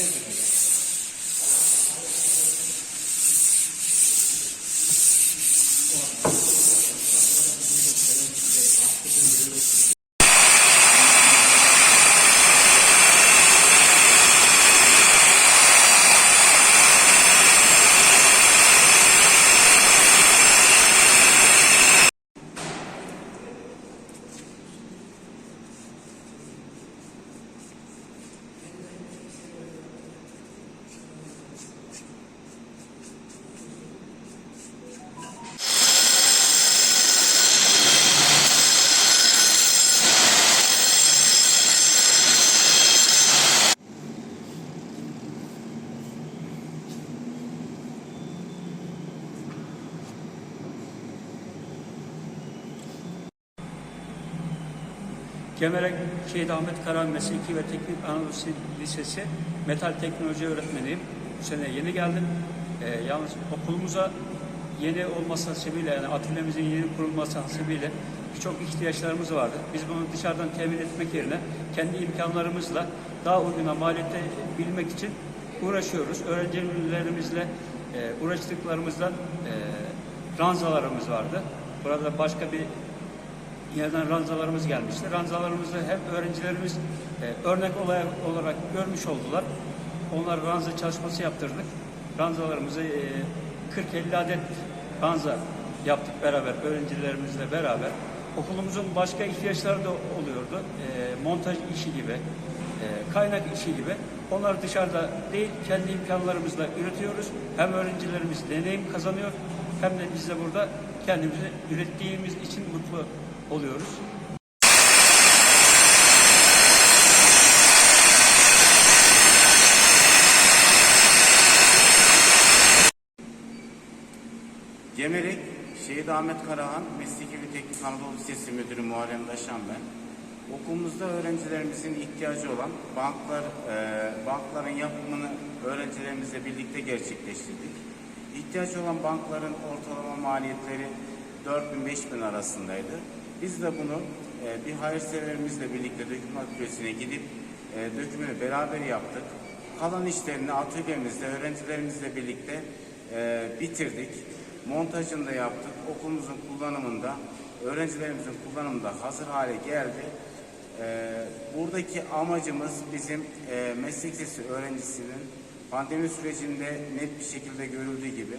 Thank you. Kemerek Şehit Ahmet Karan Mesleki ve Teknik Anadolu Lisesi Metal Teknoloji öğretmeniyim. Bu sene yeni geldim. Ee, yalnız okulumuza yeni olması hasebiyle yani atölyemizin yeni kurulması hasebiyle birçok ihtiyaçlarımız vardı. Biz bunu dışarıdan temin etmek yerine kendi imkanlarımızla daha uyguna maliyette bilmek için uğraşıyoruz. Öğrencilerimizle e, uğraştıklarımızda e, ranzalarımız vardı. Burada başka bir yerden ranzalarımız gelmişti. Ranzalarımızı hem öğrencilerimiz e, örnek olay olarak görmüş oldular. Onlar ranza çalışması yaptırdık. Ranzalarımızı e, 40-50 adet ranza yaptık beraber, öğrencilerimizle beraber. Okulumuzun başka ihtiyaçları da oluyordu. E, montaj işi gibi, e, kaynak işi gibi. Onları dışarıda değil, kendi imkanlarımızla üretiyoruz. Hem öğrencilerimiz deneyim kazanıyor, hem de biz de burada kendimizi ürettiğimiz için mutlu oluyoruz. Gemerek Şehit Ahmet Karahan Mesleki Teknik Anadolu Lisesi Müdürü Muharrem Daşan ben. Okulumuzda öğrencilerimizin ihtiyacı olan banklar, e, bankların yapımını öğrencilerimizle birlikte gerçekleştirdik. İhtiyaç olan bankların ortalama maliyetleri 4000-5000 arasındaydı. Biz de bunu e, bir hayırseverimizle birlikte döküm atölyesine gidip e, dökümünü beraber yaptık. Kalan işlerini atölyemizde öğrencilerimizle birlikte e, bitirdik. Montajını da yaptık. Okulumuzun kullanımında, öğrencilerimizin kullanımında hazır hale geldi. E, buradaki amacımız bizim e, meslek lisesi öğrencisinin pandemi sürecinde net bir şekilde görüldüğü gibi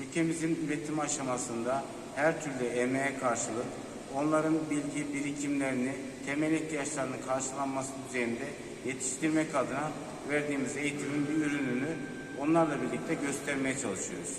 ülkemizin üretim aşamasında her türlü emeğe karşılık onların bilgi birikimlerini, temel ihtiyaçlarının karşılanması düzeyinde yetiştirmek adına verdiğimiz eğitimin bir ürününü onlarla birlikte göstermeye çalışıyoruz.